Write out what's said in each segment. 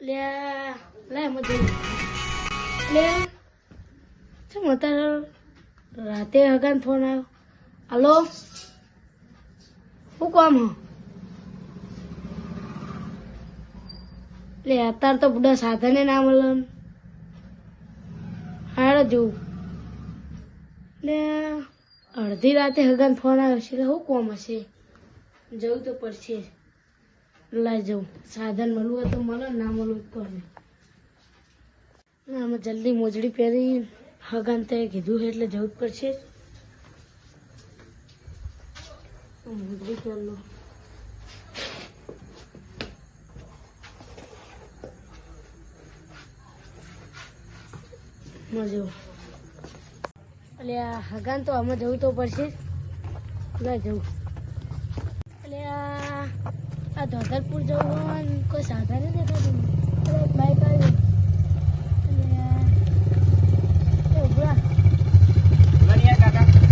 લે લે મજે લે, ચમ અત્યારે રાતે હગાન ફોન આવ્યો. હલો? શું કામ લે, અત્યારે તો બધા સાધને ના મળે. હાડ જોઉં લે અડધી રાતે હગાન ફોન આવ્યો છે એટલે શું કોમ હશે? જવું તો પડશે. લઈ જવું સાધન મળવું હોય તો મળે, ના મળવું કોને આમાં જલ્દી મોજડી પહેરી હગાન તે કીધું એટલે જવું જ પડશે. મોજડી પહેર લો. મજો એટલે હગાન તો આમાં જવું તો પડશે. ના જવું. એટલે આ ધોધરપુર જવું કોઈ સાધન નથી દેખાતું એટલે બાઈક આવ્યું એટલે આ- એ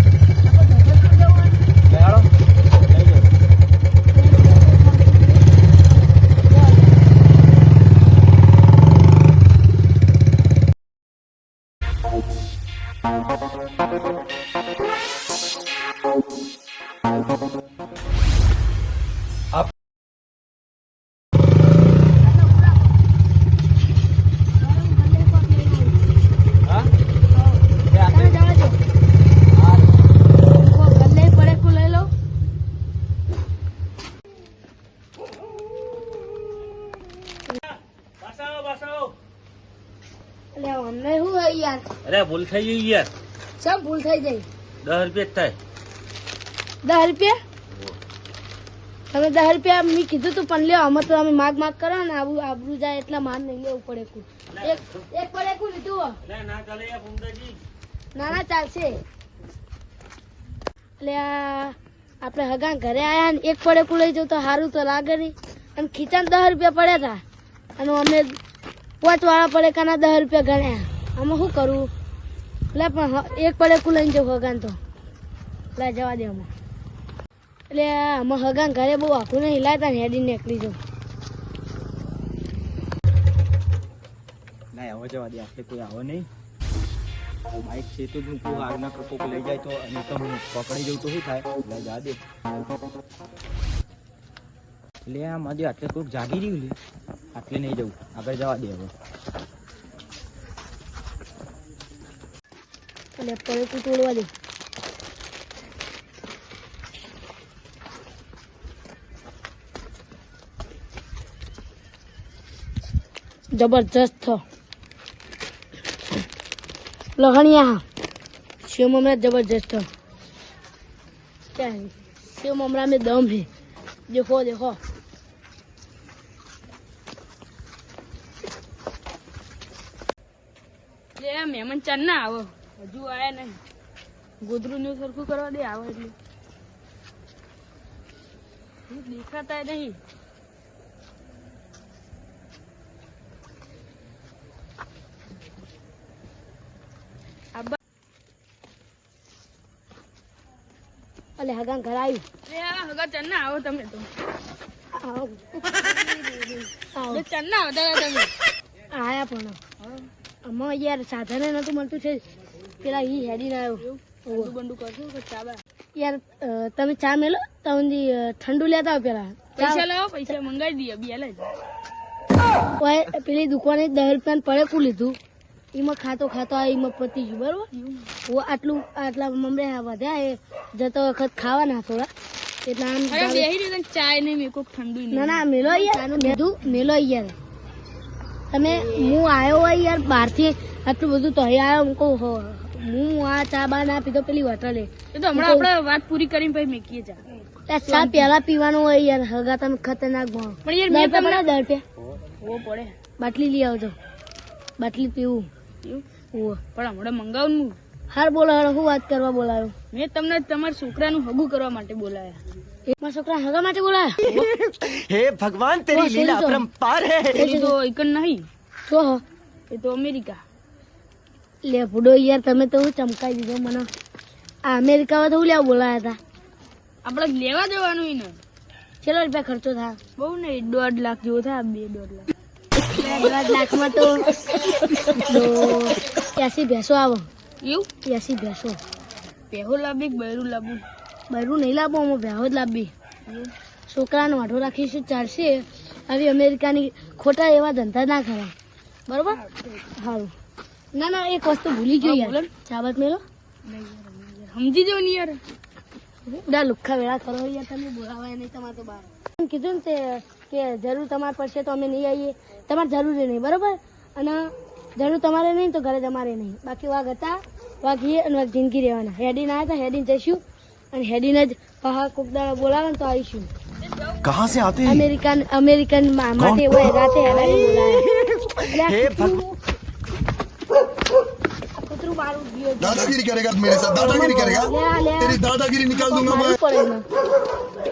અમને શું હોય યાર અરે ભૂલ થઈ ગઈ યાર. સબ ભૂલ થઈ જાય દસ રૂપિયા થાય. દસ રૂપિયા? તમે દસ રૂપિયા મેં કીધું તું પણ લ્યો અમે તો અમે માગ માગ કરો ને આબુ આબરું જાય એટલા માન નહીં લેવું પડે કુ એક એક પડે કુ લીધું ના ચાલે ના ના ચાલશે. એટલે આપણે હગા ઘરે આયા ને એક પડે કુ લઈ જવું તો સારું તો લાગે નહીં. અને ખીચાને દસ રૂપિયા પડ્યા હતા અને અમે પાંચ વાળા પડે કાના દસ રૂપિયા ગણ્યા આમાં શું કરવું એટલે પણ એક પડે કુ લઈને જવું હગાન તો. લે, જવા દે આમાં. એટલે આમાં હગાન ઘરે બહુ આખું નહીં હિલાતા ને હેડી નીકળી જવું ના, આવો જવા દે. આપણે કોઈ આવો નહીં. બાઇક છે તો હું કોઈ આગના કપો લઈ જાય તો અને તો હું પકડી જઉં તો શું થાય? લઈ જા દે. લે આ માજે આટલે કોઈક જાગી રહ્યું લે. આટલે નહીં જવું આગળ જવા દે હવે એટલે પડે કુ તોડવા દે જબરજસ્ત થો લહણિયા शिव ममरा जबरदस्त है क्या है शिव ममरा में दम है देखो देखो મહેમાન ચાર ના આવો. હજુ આયા નહીં. ગોદરું નું સરખું કરવા દે આવો એટલે. દેખાતા નહીં. અલે હગા ઘર આવ્યું એ હગા ના આવો તમે તો. આવો. આવો ના આવતા તમે. આયા પણ. આમાં યાર સાધને નતું મળતું છે. પેલા ઈ હેડીને આવ્યો. બંડુ કરશો કે ચા બા? યાર તમે ચા મેલો? તમને ઠંડુ લેતા આવો પેલા. પૈસા લાવો પૈસા મંગાવી દઈએ બે લે ઓય પેલી દુકાને દસ રૂપિયા પડે કું લીધું. એમાં ખાતો ખાતો આ એમાં પતી ગયું બરોબર? ઓ આટલું આટલા મમરે વધ્યા એ જતો વખત ખાવાના થોડા. એટલે આમ ચાય નહીં મેં કોઈ ઠંડુ ના ના મેલો યાર. મેલો યાર. તમે હું આવ્યો હોય યાર બહારથી. આટલું બધું તો આવ્યો હું કહું હું આ ચા બા ના પીધો પેલી હોટલે તો હમણાં આપણે વાત પૂરી કરીને પછી મેકીએ ચા. ચા પેલા પીવાનું હોય યાર હગા તમે ખતરનાક ભણો પણ યાર મેં તમને દર પે ઓ પડે. બાટલી લઈ આવજો. બાટલી પીવું. પણ હમણાં મંગાવવાનું હાર બોલો હું વાત કરવા બોલાયો. મેં તમને તમારા છોકરાનું હગું કરવા માટે બોલાયા. એકમાં છોકરા હગા માટે બોલાયો? હે ભગવાન તેરી લીલા અપરંપાર હે. એની તો એકન નહીં. શું એ તો અમેરિકા. લે ભૂડો યાર તમે તો ચમકાઈ દીધો મને. આ અમેરિકામાં તો હું લેવા બોલાયા હતા. આપણે લેવા જવાનું એને ચલો રૂપિયા ખર્ચો થાય? બહુ નહીં દોઢ લાખ જેવો થાય બે દોઢ લાખ. દોઢ લાખમાં તો તો એસી ભેંસો આવો. એવું પ્યાસી ભેંસો પહેલું લાવી બૈરું લાવવું બૈરું નહીં લાવો અમે ભેહો જ લાવી છોકરાનો વાઢો રાખીશું ચાલશે. આવી અમેરિકાની ખોટા એવા ધંધા ના કરાય બરોબર? સારું ના ના એક વસ્તુ ભૂલી ગયો યાર. ને. ચાબત મેલો? સમજી જાવ ને યાર. બધા લુખ્ખા વેળા કરો યાર તમે બોલાવાય નહીં તમારે તો બહાર. કીધું ને તે કે જરૂર તમારે પડશે તો અમે નહીં આવીએ. તમારે જરૂરી નહીં બરોબર? અને જરૂર તમારે નહીં તો ઘરે તમારે નહીં બાકી વાઘ હતા વાઘ એ અને વાઘ જિંદગી રહેવાના હેડીને આવ્યા હતા હેડીને જઈશું અને હેડીને જ પહાડ કોક દાડા બોલાવે ને તો આવીશું कहाँ से आते हैं અમેરિકન અમેરિકન મા- માટે હોય રાતે હેડાઈને બોલાવે એટલે આ કૂતરું- આ કૂતરું મારું ગયું. दादागिरी करेगा मेरे साथ दादागिरी करेगा લે આ, લે આ. तेरी दादागिरी निकाल दूंगा मैं મારવું પડે એને.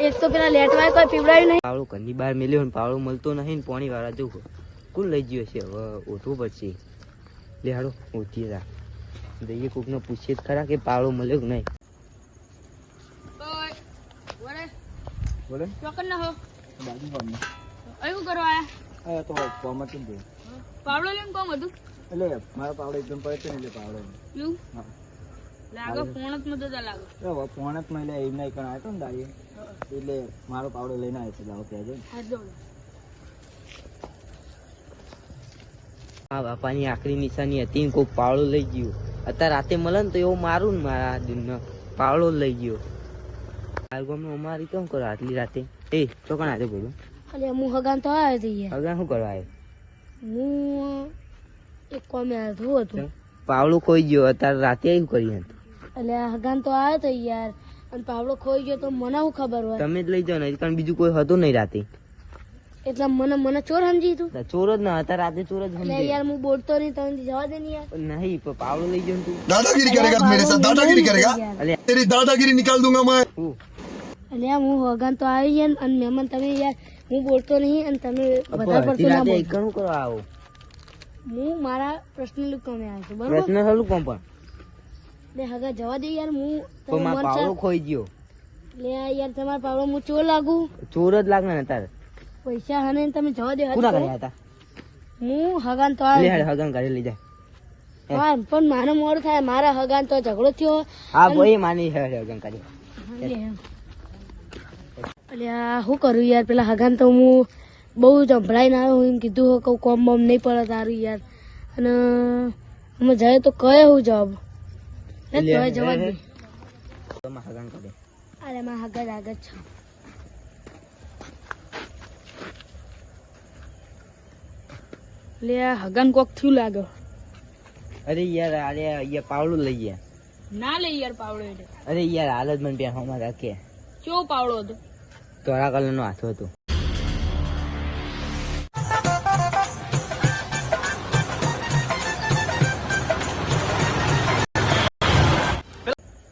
એક તો પેલા લેટવાય કોઈ પીવડાયું નહીં પાવડો ઘરની બહાર મેલ્યો ને પાવડો મળતો નહીં ને પોણી વાળા જવું કોણ લઈ ગયો છે હવે ઓઢવું પડશે લે હાડો ઓઢીએ રા જઈએ કોકને પૂછીએ ખરા કે પાળો મળ્યો કે નહીં. બોલે ચોકન ના હો. બાજુ ગામમાં અહીં કરો આયા? હા તો કોમત જ પાવડો લેમ કોમ હતું એટલે મારો પાવડો એકદમ પડે છે ને એટલે પાવડો એવું? લાગો ફોન જ મદદ લાગો. હવે ફોન જ મળે એમ નહીં કણ આવ્યો ને દાડીએ. એટલે મારો પાવડો લઈને આવ્યો છે લાવો કહેજો હા જોડો હા બાપાની આખરી નિશાની હતી ને કોઈ પાવડો લઈ ગયો. અત્યારે રાતે મળે ને તો એવું મારું ને મારા દિનનો પાવડો લઈ ગયો. આ ગામમાં અમારી કેમ કરો આટલી રાતે? એ ચોકણ આજે બોલું અરે હું હગાન તો આવ્યો હતો હગાન શું કરવા આવ્યો? હું એક કોમે આવ્યો હતો પાવડો ખોઈ ગયો અત્યારે રાતે શું કરી એટલે આ હગાન તો આવ્યો તો યાર. અને પાવડો ખોઈ ગયો તો મને શું ખબર હોય? તમે જ લઈ જાઓ ને કારણ બીજું કોઈ હતું નહીં રાતે. એટલે મને મને ચોર સમજી તું? ચોર જ ના હતા રાતે ચોર જ સમજી. યાર હું બોલતો નહીં તમને જવા દે ને યાર. નહીં પણ પાવડો લઈ ગયો તું. દાદાગીરી કરેગા મેરે સાથ? દાદાગીરી કરેગા તેરી દાદાગીરી નિકાલ દૂંગા मैं અલ્યા હું હોગન તો આવી યાર અને મહેમાન તમે યાર હું બોલતો નહીં અને તમે બધા પડતો ના બોલ કણું કરો આવો? હું મારા પ્રશ્ન લુકમે આવ્યો છું બરાબર? પ્રશ્ન હલુ કોમ પણ. લે હગા જવા દે યાર હું તમારો મારો પાવડો ખોઈ ગયો. લે યાર તમારો પાવડો હું ચોર લાગુ? ચોર જ લાગે ને તારે. પૈસા હને તમે જવા દે પૂરા. કર્યા હતા? હું હગાન તો લે હગન ઘરે લઈ જાય હા પણ મારે મોડું થાય મારા હગાન તો ઝઘડો થયો. હા ભાઈ માની છે હગન કરી અલ્યા શું કરું યાર પેલા હગાન તો હું બહુ સંભળાઈને આવ્યો હું એમ કીધું કહું કોમ બોમ નહીં પડે તારું યાર. અને અમે જાય તો કયો હું જવાબ. જવા દે. અરે માં હગા આગળ છે. લે હગન કોક થયું લાગે. અરે યાર અરે યાર પાવડું લઈ ગયા. ના લઈ યાર પાવડો એટલે. અરે યાર હાલ જ મને પહેરવામાં રાખે. કેવો પાવડો હતો? ધોળા કલર નો હાથો હતો.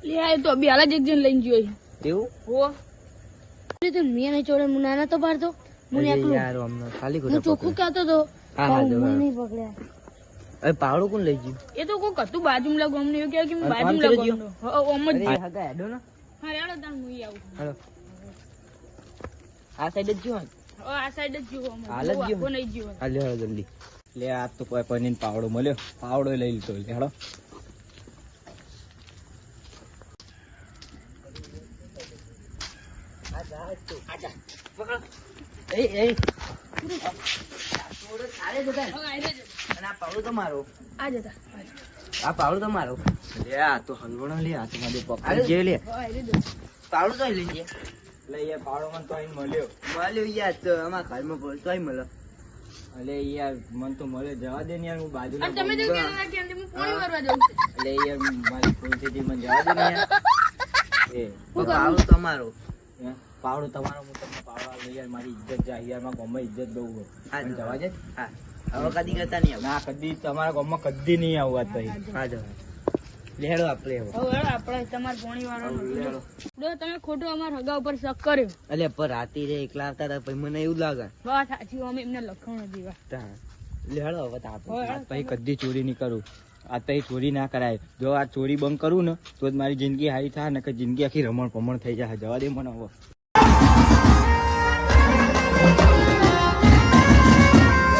લે તો બી હાલ જ એક જણ લઈને ગયો. તેવું હો. તો મેં હું નાના તો પાડતો. અરે એકલું. યાર ખાલી ચોખ્ખું. કહેતો હતો હા, હા, પકડ્યા. પાવડું કોણ લઈ ગયું? એ તો કોક હતું બાજુમાં લાગુ અમને એવું કહેવાય કે હું આમ બાજુમાં કરી અમને. ઓમ જ હગા હેડો ને. હા રેડો તાણ હું ઈ આવું હેલો. આ સાઈડ જ જો ઓ આ સાઈડ જ અમે. હાલ જ બહુ જીવો. આઘો નહીં જીવો. હા લે જલ્દી. લે આ તો કોઈ પનીર પાવડો મળ્યો. પાવડો લઈ લીધો લે હેડો એ એ આઈને જ. આ જા પકડ. આ જતા પાવડો લે આ તો હલવણો લે આ તો મારે પકડી જે લે. જ. પાવડો તો લઈ લે. લે પાવડો મને તો અહીં મળ્યો. મળ્યો યાર તો અમારા ઘરમાં બોલતો અહીં મળ્યો. અલે યાર મન તો મળ્યો. જવા દે ને યાર હું બાજુ તમે કે હું પાણી જાઉં યાર મારી પરિસ્થિતિ મને જવા દે ને યાર. એ. પાવડો તમારો? પાવડો તમારો હું તમને પાવડો આલું યાર મારી ઇજ્જત જાય યાર મારા ગામમાં ઇજ્જત બહુ હોય. મને જવા દે. હા. હવે કદી કરતા નહીં ના કદી તમારા ગામમાં કદી નહીં આવું વાત ભાઈ હા જવા લેડો આપણે આપણે તમારા પોણી વાળો જો તમે ખોટો અમાર હગા ઉપર શક કર્યો. એટલે પર રાતી રે એકલા આવતા હતા પછી મને એવું લાગે. વાત સાચી અમે એમને લખણ દીવા લેડો હવે આપણે. પછી કદી ચોરી નહીં કરું. આ તો ચોરી ના કરાય. જો આ ચોરી બંધ કરું ને તો જ મારી જિંદગી હારી થાય ને કે જિંદગી આખી રમણ પમણ થઈ જાય. જવા દે મને હવે.